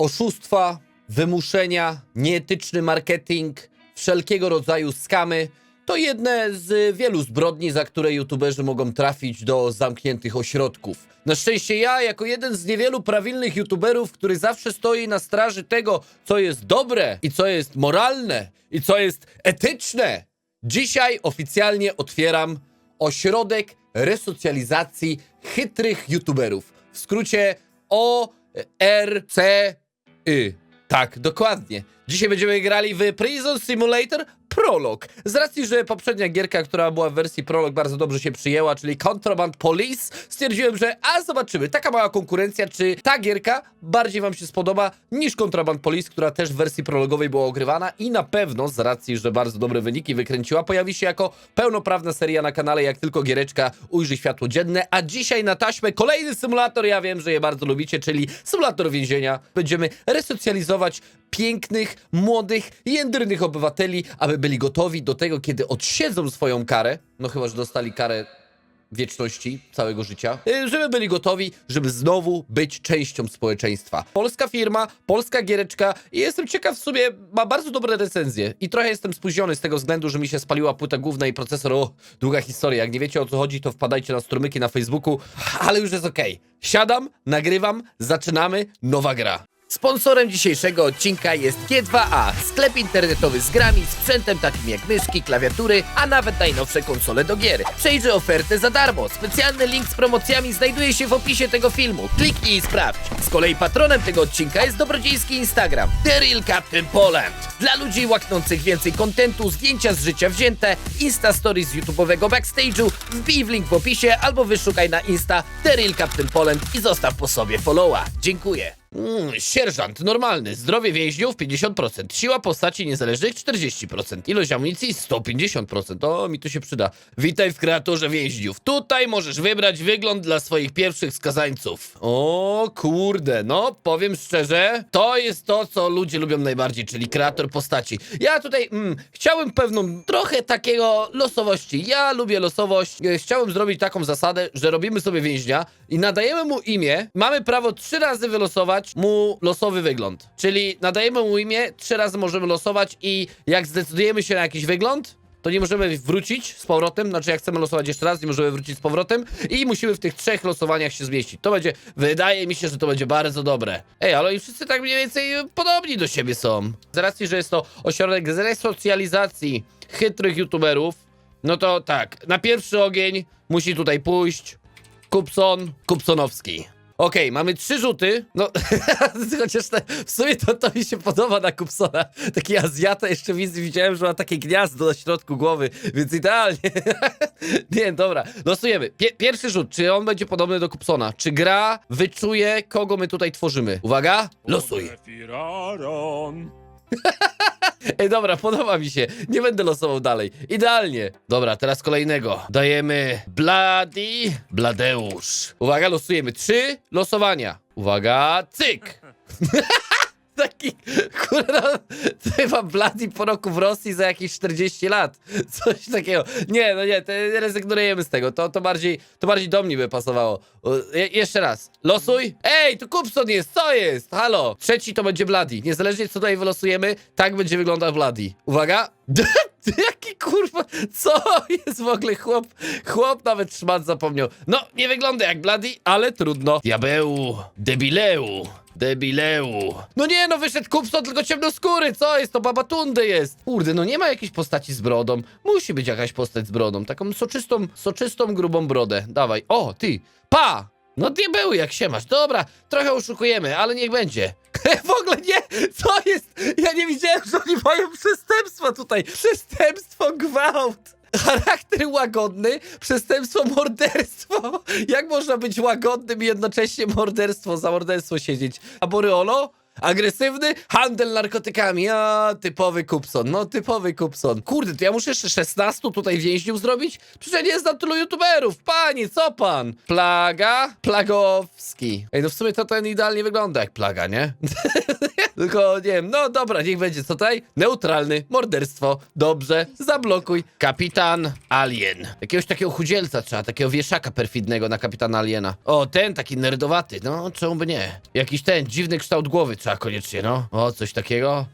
oszustwa, wymuszenia, nieetyczny marketing, wszelkiego rodzaju skamy to jedne z wielu zbrodni, za które youtuberzy mogą trafić do zamkniętych ośrodków. Na szczęście ja, jako jeden z niewielu prawilnych youtuberów, który zawsze stoi na straży tego, co jest dobre i co jest moralne i co jest etyczne, dzisiaj oficjalnie otwieram ośrodek resocjalizacji chytrych youtuberów. W skrócie ORCY. Tak, dokładnie. Dzisiaj będziemy grali w Prison Simulator Prolog. Z racji, że poprzednia gierka, która była w wersji Prolog bardzo dobrze się przyjęła, czyli Contraband Police, stwierdziłem, że a zobaczymy, taka mała konkurencja, czy ta gierka bardziej wam się spodoba niż Contraband Police, która też w wersji prologowej była ogrywana i na pewno z racji, że bardzo dobre wyniki wykręciła, pojawi się jako pełnoprawna seria na kanale, jak tylko giereczka ujrzy światło dzienne, a dzisiaj na taśmę kolejny symulator, ja wiem, że je bardzo lubicie, czyli symulator więzienia. Będziemy resocjalizować pięknych, młodych, jędrnych obywateli, aby byli gotowi do tego, kiedy odsiedzą swoją karę, no chyba, że dostali karę wieczności, całego życia, y, żeby byli gotowi, żeby znowu być częścią społeczeństwa. Polska firma, polska giereczka i jestem ciekaw w sumie, ma bardzo dobre recenzje i trochę jestem spóźniony z tego względu, że mi się spaliła płyta główna i procesor, o, długa historia, jak nie wiecie o co chodzi, to wpadajcie na strumyki na Facebooku, ale już jest okej. Siadam, nagrywam, zaczynamy, nowa gra. Sponsorem dzisiejszego odcinka jest G2A, sklep internetowy z grami, sprzętem takim jak myszki, klawiatury, a nawet najnowsze konsole do gier. Przejrzyj ofertę za darmo. Specjalny link z promocjami znajduje się w opisie tego filmu. Kliknij i sprawdź. Z kolei patronem tego odcinka jest dobrodziejski Instagram The Real Captain Poland. Dla ludzi łaknących więcej kontentu, zdjęcia z życia wzięte, Insta Stories z YouTube'owego backstage'u, wbij w link w opisie albo wyszukaj na Insta The Real Captain Poland i zostaw po sobie followa. Dziękuję. Mm, sierżant, normalny. Zdrowie więźniów 50%. Siła postaci niezależnych 40%. Ilość amunicji 150%. O, mi to się przyda. Witaj w kreatorze więźniów. Tutaj możesz wybrać wygląd dla swoich pierwszych skazańców. O kurde, no powiem szczerze, to jest to, co ludzie lubią najbardziej, czyli kreator postaci. Ja tutaj mm, chciałem pewną trochę takiego losowości. Ja lubię losowość. E, Chciałem zrobić taką zasadę, że robimy sobie więźnia i nadajemy mu imię. Mamy prawo trzy razy wylosować mu losowy wygląd. Czyli nadajemy mu imię, trzy razy możemy losować i jak zdecydujemy się na jakiś wygląd, to nie możemy wrócić z powrotem, znaczy jak chcemy losować jeszcze raz, nie możemy wrócić z powrotem i musimy w tych trzech losowaniach się zmieścić. To będzie, wydaje mi się, że to będzie bardzo dobre. Ej, ale oni wszyscy tak mniej więcej podobni do siebie są. Z racji, że jest to ośrodek z resocjalizacji chytrych youtuberów, no to tak, na pierwszy ogień musi tutaj pójść Kupson, Kupsonowski. Okej, mamy trzy rzuty. No, chociaż te, w sumie to, to mi się podoba na Kupsona. Taki Azjata, jeszcze widziałem, że ma takie gniazdo na środku głowy, więc idealnie. Nie, dobra, losujemy. Pie, pierwszy rzut, czy on będzie podobny do Kupsona? Czy gra wyczuje, kogo my tutaj tworzymy? Uwaga, losuj. Ej, dobra, podoba mi się. Nie będę losował dalej. Idealnie. Dobra, teraz kolejnego. Dajemy Bladi Bladeusz. Uwaga, losujemy. Trzy losowania. Uwaga, cyk. Taki, kurwa, chyba Bladi po roku w Rosji za jakieś 40 lat. Coś takiego. Nie, no nie, to rezygnujemy z tego. To, to, bardziej, to bardziej do mnie by pasowało. Je, jeszcze raz. Losuj. Ej, tu Kupson jest, co jest? Halo. Trzeci to będzie Bladi. Niezależnie co tutaj wylosujemy, tak będzie wyglądał Bladi. Uwaga. Jaki kurwa, co jest w ogóle chłop? Chłop nawet szmat zapomniał. No, nie wygląda jak Bloody, ale trudno. Diabeł, debileu, debileu. No nie, no wyszedł kupstwo, tylko ciemnoskóry, co jest? To babatundy jest. Kurde, no nie ma jakiejś postaci z brodą. Musi być jakaś postać z brodą, taką soczystą, soczystą, grubą brodę. Dawaj, o, ty, pa! No diabeł, jak się masz. Dobra, trochę oszukujemy, ale niech będzie. w ogóle nie, co jest? Ja nie widziałem, że oni mają przestępstwa tutaj. Przestępstwo gwałt. Charakter łagodny, przestępstwo morderstwo. Jak można być łagodnym i jednocześnie morderstwo za morderstwo siedzieć? A Boreolo? Agresywny handel narkotykami. A, typowy Kupson. No, typowy Kupson. Kurde, to ja muszę jeszcze 16 tutaj więźniów zrobić? Przecież ja nie znam tylu youtuberów. Panie, co pan? Plaga? Plagowski. Ej, no w sumie to ten idealnie wygląda jak plaga, nie? Tylko nie wiem, no dobra, niech będzie co tutaj? Neutralny, morderstwo, dobrze, zablokuj. Kapitan Alien. Jakiegoś takiego chudzielca trzeba, takiego wieszaka perfidnego na kapitana Aliena. O, ten taki nerdowaty, no czemu by nie? Jakiś ten dziwny kształt głowy trzeba koniecznie, no. O, coś takiego.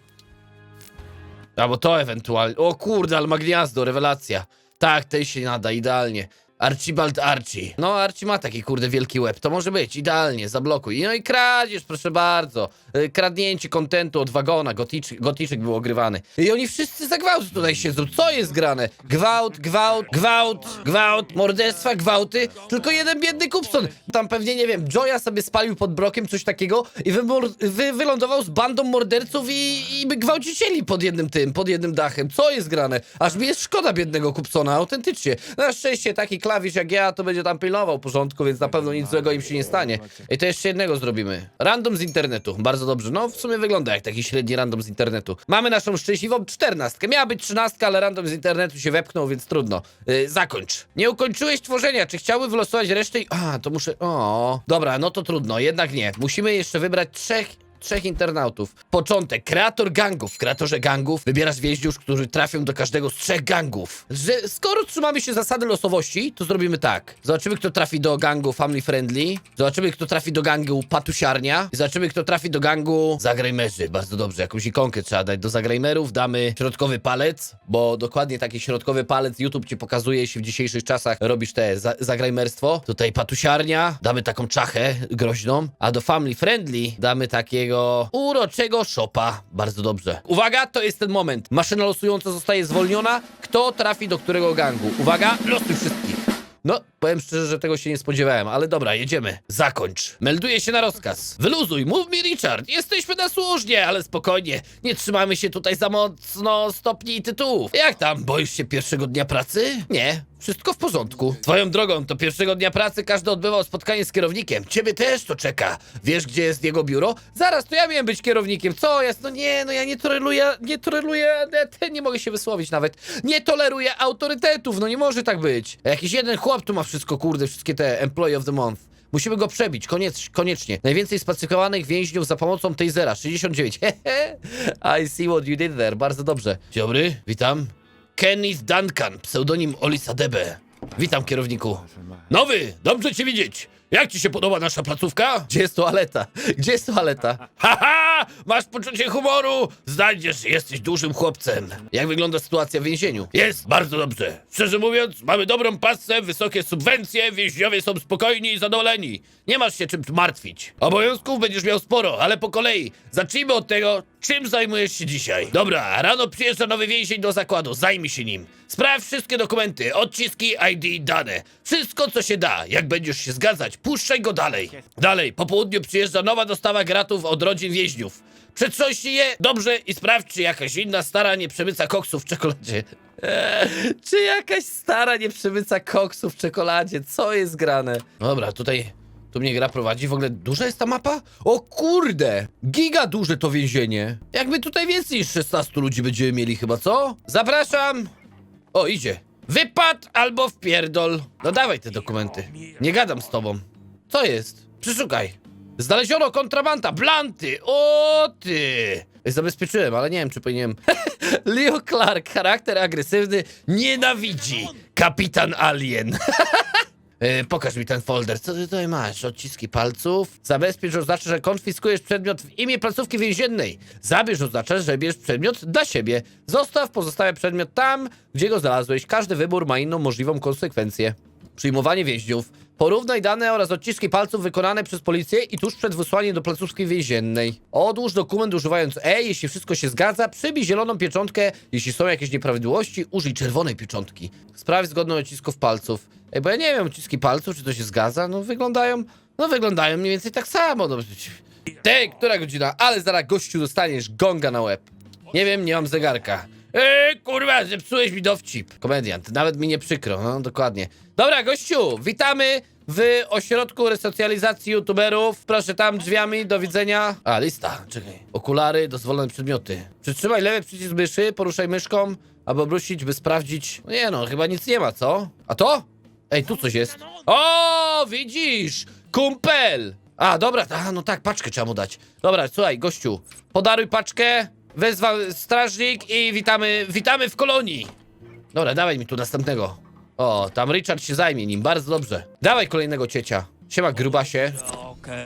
Albo to ewentualnie. O kurde, ale ma gniazdo, rewelacja. Tak, ten się nada, idealnie. Archibald Archie. No, Archie ma taki kurde wielki łeb. To może być, idealnie, zablokuj. No i kradzież, proszę bardzo. Y, Kradnięcie kontentu od wagona, goticzek był ogrywany. I oni wszyscy za gwałt tutaj siedzą. Co jest grane? Gwałt, gwałt, gwałt, gwałt, morderstwa, gwałty. Tylko jeden biedny Kupson. Tam pewnie, nie wiem, Joya sobie spalił pod brokiem coś takiego i wymor- wy wylądował z bandą morderców i, i gwałcicieli pod jednym tym, pod jednym dachem. Co jest grane? Aż mi jest szkoda biednego Kupsona, autentycznie. Na szczęście taki klawisz jak ja to będzie tam pilnował porządku, więc na pewno nic złego im się nie stanie. I to jeszcze jednego zrobimy. Random z internetu. Bardzo dobrze. No w sumie wygląda jak taki średni random z internetu. Mamy naszą szczęśliwą czternastkę. Miała być trzynastka, ale random z internetu się wepchnął, więc trudno. Yy, zakończ. Nie ukończyłeś tworzenia. Czy chciałby wylosować resztę? A, to muszę... O, dobra, no to trudno. Jednak nie. Musimy jeszcze wybrać trzech trzech internautów. Początek. Kreator gangów. W kreatorze gangów wybierasz więźniów, którzy trafią do każdego z trzech gangów. Że skoro trzymamy się zasady losowości, to zrobimy tak. Zobaczymy, kto trafi do gangu Family Friendly. Zobaczymy, kto trafi do gangu Patusiarnia. Zobaczymy, kto trafi do gangu Zagrajmerzy. Bardzo dobrze. Jakąś ikonkę trzeba dać do Zagrajmerów. Damy środkowy palec, bo dokładnie taki środkowy palec YouTube ci pokazuje, jeśli w dzisiejszych czasach robisz te za. Tutaj Patusiarnia. Damy taką czachę groźną. A do Family Friendly damy takiego uroczego szopa. Bardzo dobrze. Uwaga, to jest ten moment. Maszyna losująca zostaje zwolniona. Kto trafi do którego gangu? Uwaga, losuj wszystkich. No, powiem szczerze, że tego się nie spodziewałem, ale dobra, jedziemy. Zakończ. Melduję się na rozkaz. Wyluzuj, mów mi Richard, jesteśmy na służnie, ale spokojnie. Nie trzymamy się tutaj za mocno stopni i tytułów. Jak tam, boisz się pierwszego dnia pracy? Nie, wszystko w porządku. Swoją drogą, to pierwszego dnia pracy każdy odbywał spotkanie z kierownikiem. Ciebie też to czeka. Wiesz, gdzie jest jego biuro? Zaraz, to ja miałem być kierownikiem. Co jest? No nie, no ja nie toleruję, nie toleruję, nie, nie mogę się wysłowić nawet. Nie toleruję autorytetów, no nie może tak być. Jakiś jeden chłop tu ma wszystko, kurde, wszystkie te employee of the month. Musimy go przebić, koniec, koniecznie. Najwięcej spacyfikowanych więźniów za pomocą tasera, 69. Hehe, I see what you did there, bardzo dobrze. Dzień dobry, witam. Kenneth Duncan, pseudonim Olisa Debe. Witam, kierowniku. Nowy, dobrze cię widzieć. Jak ci się podoba nasza placówka? Gdzie jest toaleta? Gdzie jest toaleta? Haha! Masz poczucie humoru! Znajdziesz, jesteś dużym chłopcem. Jak wygląda sytuacja w więzieniu? Jest bardzo dobrze. Szczerze mówiąc, mamy dobrą pasę, wysokie subwencje, więźniowie są spokojni i zadowoleni. Nie masz się czym martwić. Obowiązków będziesz miał sporo, ale po kolei. Zacznijmy od tego, czym zajmujesz się dzisiaj. Dobra, rano przyjeżdża nowy więzień do zakładu, zajmij się nim. Sprawdź wszystkie dokumenty, odciski, ID, dane. Wszystko, co się da. Jak będziesz się zgadzać, puszczaj go dalej. Dalej, po południu przyjeżdża nowa dostawa gratów od rodzin więźniów. Przetrząśnij je dobrze i sprawdź, czy jakaś inna stara nie przemyca koksów w czekoladzie. Eee, czy jakaś stara nie przemyca koksów w czekoladzie? Co jest grane? Dobra, tutaj... Tu mnie gra prowadzi. W ogóle duża jest ta mapa? O kurde! Giga duże to więzienie. Jakby tutaj więcej niż 16 ludzi będziemy mieli chyba, co? Zapraszam! O, idzie. Wypad albo wpierdol. No dawaj te dokumenty. Nie gadam z tobą. Co jest? Przeszukaj. Znaleziono kontrabanda, blanty. O ty! Zabezpieczyłem, ale nie wiem, czy powinienem. Leo Clark, charakter agresywny, nienawidzi. Kapitan Alien. E, pokaż mi ten folder. Co ty tutaj masz? Odciski palców. Zabezpiecz oznacza, że konfiskujesz przedmiot w imię placówki więziennej. Zabierz oznacza, że bierzesz przedmiot dla siebie. Zostaw pozostały przedmiot tam, gdzie go znalazłeś. Każdy wybór ma inną możliwą konsekwencję. Przyjmowanie więźniów. Porównaj dane oraz odciski palców wykonane przez policję i tuż przed wysłaniem do placówki więziennej. Odłóż dokument używając E, jeśli wszystko się zgadza. Przybij zieloną pieczątkę, jeśli są jakieś nieprawidłowości. Użyj czerwonej pieczątki. Sprawdź zgodność odcisków palców. Ej, bo ja nie wiem, odciski palców, czy to się zgadza? No wyglądają, no wyglądają mniej więcej tak samo. No. Tej, która godzina? Ale zaraz gościu dostaniesz gonga na łeb. Nie wiem, nie mam zegarka. Eee, kurwa, zepsułeś mi dowcip. Komediant, nawet mi nie przykro, no dokładnie. Dobra, gościu, witamy w ośrodku resocjalizacji youtuberów. Proszę tam drzwiami, do widzenia. A, lista, czekaj. Okulary, dozwolone przedmioty. Przytrzymaj lewy przycisk myszy, poruszaj myszką, aby obrócić, by sprawdzić. No nie no, chyba nic nie ma, co? A to? Ej, tu coś jest. O, widzisz! Kumpel! A, dobra, a, no tak, paczkę trzeba mu dać. Dobra, słuchaj, gościu, Podaruj paczkę, wezwał strażnik i witamy, witamy w kolonii. Dobra, dawaj mi tu następnego. O, tam Richard się zajmie nim, bardzo dobrze. Dawaj kolejnego ciecia. Siema grubasie.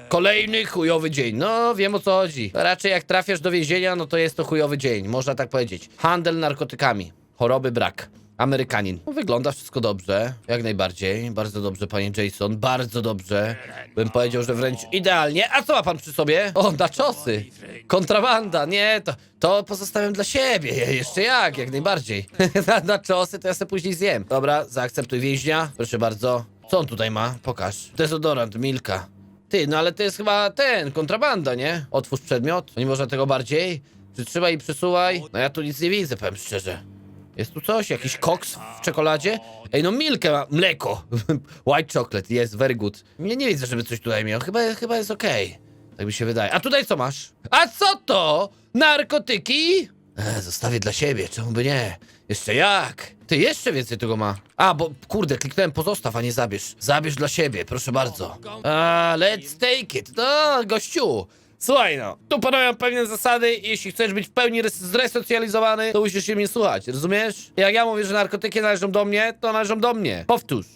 Kolejny chujowy dzień. No, wiem o co chodzi. Raczej jak trafiasz do więzienia, no to jest to chujowy dzień, można tak powiedzieć. Handel narkotykami. Choroby brak. Amerykanin. No, wygląda wszystko dobrze, jak najbardziej. Bardzo dobrze, panie Jason, bardzo dobrze. Bym powiedział, że wręcz idealnie. A co ma pan przy sobie? O, naczosy. Kontrabanda, nie, to, to pozostawiam dla siebie. Jeszcze jak, jak najbardziej. na, naczosy to ja sobie później zjem. Dobra, zaakceptuj więźnia. Proszę bardzo. Co on tutaj ma? Pokaż. Dezodorant, Milka. Ty, no ale to jest chyba ten, kontrabanda, nie? Otwórz przedmiot. Nie można tego bardziej? Przytrzymaj i przesuwaj. No ja tu nic nie widzę, powiem szczerze. Jest tu coś? Jakiś koks w czekoladzie? Ej, no milkę ma. Mleko. White chocolate, jest, very good. Nie, nie widzę, żeby coś tutaj miał. Chyba, chyba jest okej. Tak mi się wydaje. A tutaj co masz? A co to? Narkotyki? E, zostawię dla siebie, czemu by nie? Jeszcze jak? Ty, jeszcze więcej tego ma. A, bo kurde, kliknąłem pozostaw, a nie zabierz. Zabierz dla siebie, proszę bardzo. A, let's take it. No, gościu. Słuchaj no, tu panują pewne zasady i jeśli chcesz być w pełni res- zresocjalizowany, to musisz się mnie słuchać, rozumiesz? Jak ja mówię, że narkotyki należą do mnie, to należą do mnie. Powtórz.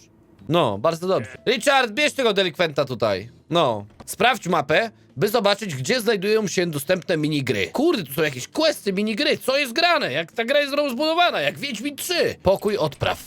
No, bardzo dobrze. Richard, bierz tego delikwenta tutaj. No, sprawdź mapę, by zobaczyć, gdzie znajdują się dostępne minigry. Kurde, tu są jakieś questy, minigry, co jest grane? Jak ta gra jest rozbudowana? Jak Wiedźmin 3. Pokój odpraw.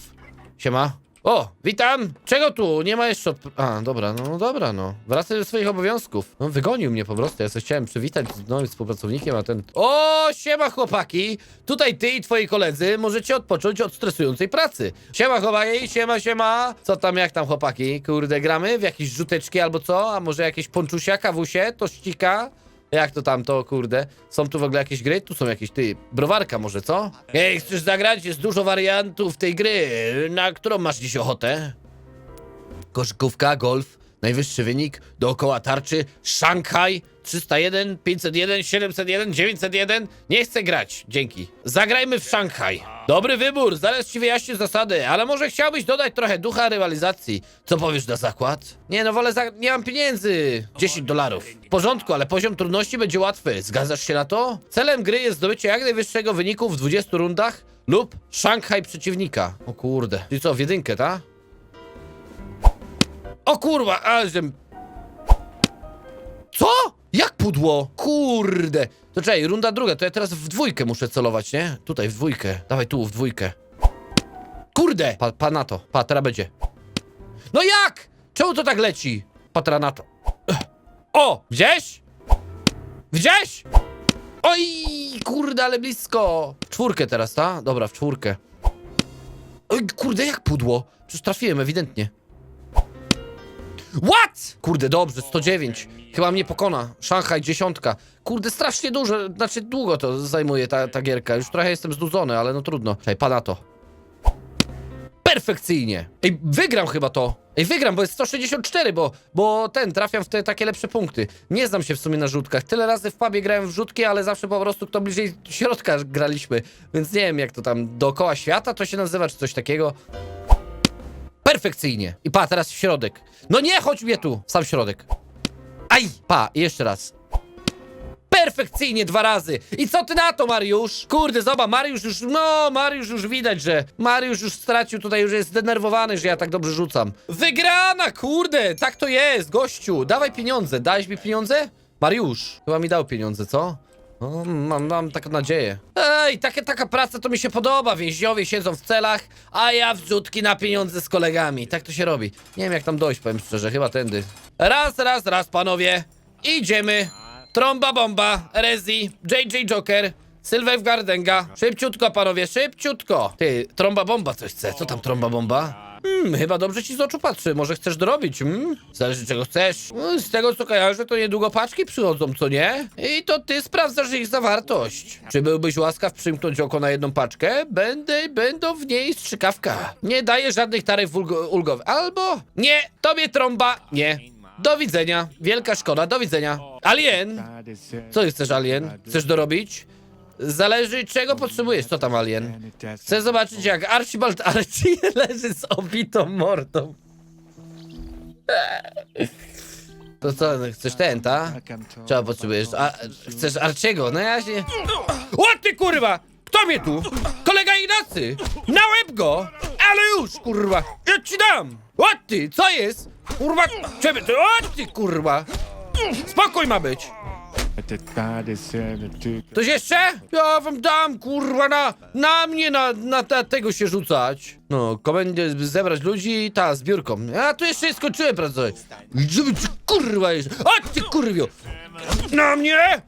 Siema. O, witam! Czego tu? Nie ma jeszcze odp- A, dobra, no, no dobra, no. Wracaj do swoich obowiązków. No, wygonił mnie po prostu, ja sobie chciałem przywitać z nowym współpracownikiem, a ten... O, siema chłopaki! Tutaj ty i twoi koledzy możecie odpocząć od stresującej pracy. Siema chłopaki, siema, siema! Co tam, jak tam chłopaki? Kurde, gramy w jakieś rzuteczki albo co? A może jakieś ponczusia, kawusie, tościka? Jak to tam, to kurde? Są tu w ogóle jakieś gry? Tu są jakieś, ty, browarka może, co? Ej, chcesz zagrać? Jest dużo wariantów tej gry. Na którą masz dziś ochotę? Koszykówka, golf, najwyższy wynik, dookoła tarczy, Szanghaj, 301, 501, 701, 901. Nie chcę grać, dzięki. Zagrajmy w Szanghaj. Dobry wybór, zaraz ci wyjaśnię zasady, ale może chciałbyś dodać trochę ducha rywalizacji. Co powiesz na zakład? Nie no, wolę za... nie mam pieniędzy. 10 dolarów. W porządku, ale poziom trudności będzie łatwy. Zgadzasz się na to? Celem gry jest zdobycie jak najwyższego wyniku w 20 rundach lub Szanghaj przeciwnika. O kurde. Czyli co, w jedynkę, ta? O kurwa, żem... Jak pudło? Kurde. To czekaj, runda druga, to ja teraz w dwójkę muszę celować, nie? Tutaj, w dwójkę. Dawaj tu, w dwójkę. Kurde! Pa, pa na to. Pa, teraz będzie. No jak? Czemu to tak leci? Patra na to. O! Gdzieś? Gdzieś? Oj, kurde, ale blisko. W czwórkę teraz, ta? Dobra, w czwórkę. Oj, kurde, jak pudło? Przecież trafiłem, ewidentnie. What? Kurde, dobrze, 109. Chyba mnie pokona. Szanghaj, dziesiątka. Kurde, strasznie dużo, znaczy długo to zajmuje ta, ta gierka. Już trochę jestem znudzony, ale no trudno. Czekaj, pana to. Perfekcyjnie. Ej, wygram chyba to. Ej, wygram, bo jest 164, bo, bo ten, trafiam w te takie lepsze punkty. Nie znam się w sumie na rzutkach. Tyle razy w pubie grałem w rzutki, ale zawsze po prostu kto bliżej środka graliśmy. Więc nie wiem, jak to tam dookoła świata to się nazywa, czy coś takiego. Perfekcyjnie. I pa, teraz w środek. No nie, chodź mnie tu. w Sam środek. Aj! Pa, jeszcze raz. Perfekcyjnie dwa razy. I co ty na to, Mariusz? Kurde, zobacz, Mariusz już, no, Mariusz już widać, że Mariusz już stracił tutaj, już jest zdenerwowany, że ja tak dobrze rzucam. Wygrana, kurde, tak to jest, gościu. Dawaj pieniądze, dałeś mi pieniądze? Mariusz, chyba mi dał pieniądze, co? O, mam, mam taką nadzieję. Ej, takie, taka praca to mi się podoba. Więźniowie siedzą w celach, a ja wrzutki na pieniądze z kolegami. Tak to się robi. Nie wiem jak tam dojść, powiem szczerze, chyba tędy. Raz, raz, raz, panowie. Idziemy. Tromba bomba, Rezi, JJ Joker, Sylwek Gardenga. Szybciutko, panowie, szybciutko. Ty, tromba bomba coś chce. Co tam tromba bomba? Hmm, chyba dobrze ci z oczu patrzy. Może chcesz dorobić, hmm? Zależy czego chcesz. No, Z tego co kojarzę, to niedługo paczki przychodzą, co nie? I to ty sprawdzasz ich zawartość. Czy byłbyś łaskaw przymknąć oko na jedną paczkę? Będę, będą w niej strzykawka. Nie daję żadnych taryf ulgo- ulgowych. Albo nie, tobie trąba, nie. Do widzenia. Wielka szkoda, do widzenia. Alien! Co chcesz, Alien? Chcesz dorobić? Zależy czego potrzebujesz. Co tam, Alien? Chcę zobaczyć jak Archibald Archie leży z obitą mordą. To co, chcesz ten, ta? Czego potrzebujesz? A, chcesz Arciego? No ja się... O ty kurwa! Kto mnie tu? Kolega Ignacy! Na łeb go! Ale już, kurwa! Ja ci dam! O ty, co jest? Kurwa, ciebie, ty, o ty kurwa! Spokój ma być! Ktoś jeszcze? Ja wam dam, kurwa, na, na mnie, na, na, na tego się rzucać. No, komendzie zebrać ludzi, ta, zbiórką. Ja tu jeszcze nie skończyłem pracować. Żeby ci, kurwa, jeszcze. O ty, kurwio! Na mnie!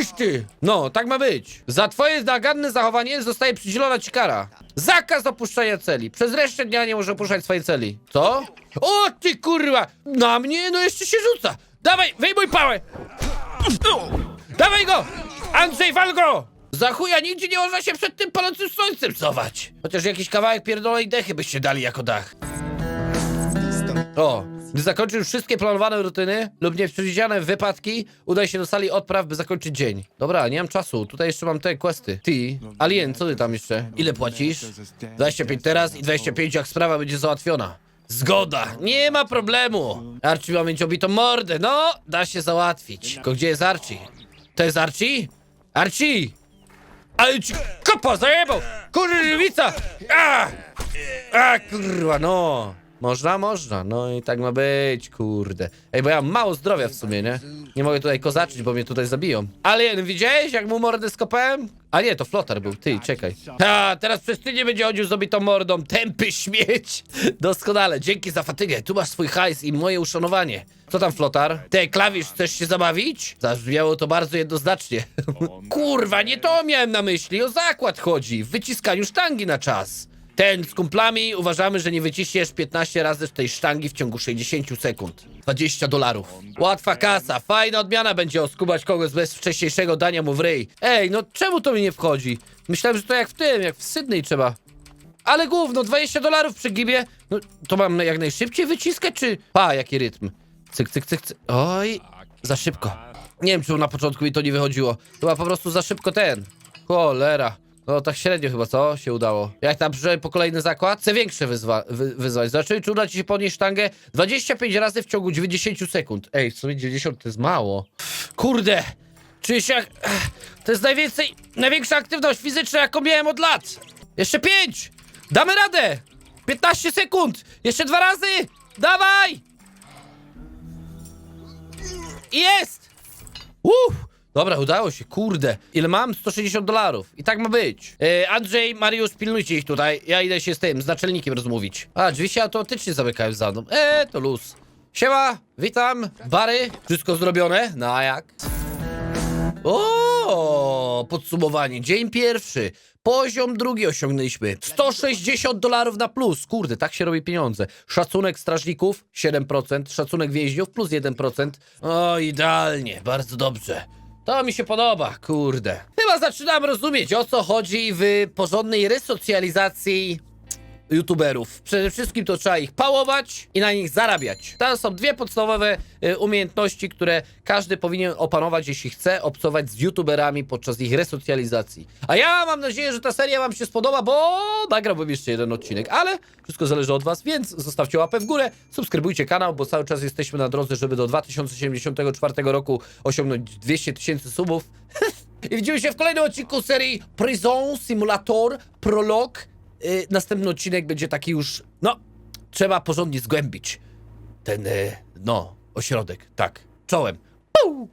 Iść ty! No, tak ma być. Za twoje naganne zachowanie zostaje przydzielona ci kara. Zakaz opuszczania celi. Przez resztę dnia nie może opuszczać swojej celi. Co? O ty kurwa! Na mnie? No jeszcze się rzuca. Dawaj, wyjmuj pałę! Dawaj go! Andrzej, wal go! Za chuja nigdzie nie można się przed tym palącym słońcem cować. Chociaż jakiś kawałek pierdolonej dechy byście dali jako dach. O, gdy zakończy już wszystkie planowane rutyny lub nieprzewidziane wypadki, udaj się do sali odpraw, by zakończyć dzień. Dobra, nie mam czasu, tutaj jeszcze mam te questy. Ty, Alien, co ty tam jeszcze? Ile płacisz? 25 teraz i 25 jak sprawa będzie załatwiona. Zgoda, nie ma problemu. Archie ma mieć obitą mordę, no, da się załatwić. Tylko gdzie jest Archie? To jest Archie? Archie! Ale ci kopa zajebał! Kurwica! A! A kurwa, no! Można, można, no i tak ma być, kurde. Ej, bo ja mam mało zdrowia w sumie, nie? Nie mogę tutaj kozaczyć, bo mnie tutaj zabiją. Alien, widziałeś, jak mu mordę skopałem? A nie, to flotar był, ty, czekaj. A, teraz przez tydzień będzie chodził z obitą mordą, tępy śmieć. Doskonale, dzięki za fatygę, tu masz swój hajs i moje uszanowanie. Co tam, flotar? Ty, klawisz, chcesz się zabawić? Zabrzmiało to bardzo jednoznacznie. Kurwa, nie to miałem na myśli, o zakład chodzi, w wyciskaniu sztangi na czas. Ten z kumplami uważamy, że nie wyciśniesz 15 razy tej sztangi w ciągu 60 sekund. 20 dolarów. Łatwa kasa, fajna odmiana będzie oskubać kogoś bez wcześniejszego dania mu w ryj. Ej, no czemu to mi nie wchodzi? Myślałem, że to jak w tym, jak w Sydney trzeba. Ale gówno, 20 dolarów przy gibie. No, to mam jak najszybciej wyciskać, czy... Pa, jaki rytm. Cyk, cyk, cyk, cyk. Oj, za szybko. Nie wiem, czemu na początku mi to nie wychodziło. Chyba po prostu za szybko ten. Cholera. No tak średnio chyba, co? Się udało. Jak tam przyszedłem po kolejny zakład? Chcę większe wyzwa wy wyzwać. Znaczy, czy uda ci się podnieść sztangę 25 razy w ciągu 90 sekund. Ej, w sumie 90 to jest mało. Kurde! Czuję się jak... To jest najwięcej... Największa aktywność fizyczna, jaką miałem od lat! Jeszcze 5! Damy radę! 15 sekund! Jeszcze dwa razy! Dawaj! Jest! Uff! Dobra, udało się, kurde. Ile mam? 160 dolarów. I tak ma być. E, Andrzej, Mariusz, pilnujcie ich tutaj. Ja idę się z tym, z naczelnikiem rozmówić. A, drzwi się automatycznie zamykają za mną. E, to luz. Siema, witam. Bary, wszystko zrobione? No a jak? O, podsumowanie. Dzień pierwszy. Poziom drugi osiągnęliśmy. 160 dolarów na plus. Kurde, tak się robi pieniądze. Szacunek strażników 7%, szacunek więźniów plus 1%. O, idealnie, bardzo dobrze. To mi się podoba, kurde. Chyba zaczynam rozumieć, o co chodzi w porządnej resocjalizacji youtuberów. Przede wszystkim to trzeba ich pałować i na nich zarabiać. To są dwie podstawowe y, umiejętności, które każdy powinien opanować, jeśli chce obcować z youtuberami podczas ich resocjalizacji. A ja mam nadzieję, że ta seria wam się spodoba, bo nagrałbym jeszcze jeden odcinek, ale wszystko zależy od was, więc zostawcie łapę w górę, subskrybujcie kanał, bo cały czas jesteśmy na drodze, żeby do 2074 roku osiągnąć 200 tysięcy subów. I widzimy się w kolejnym odcinku serii Prison Simulator Prolog. Yy, następny odcinek będzie taki już, no, trzeba porządnie zgłębić ten, yy, no, ośrodek, tak, czołem.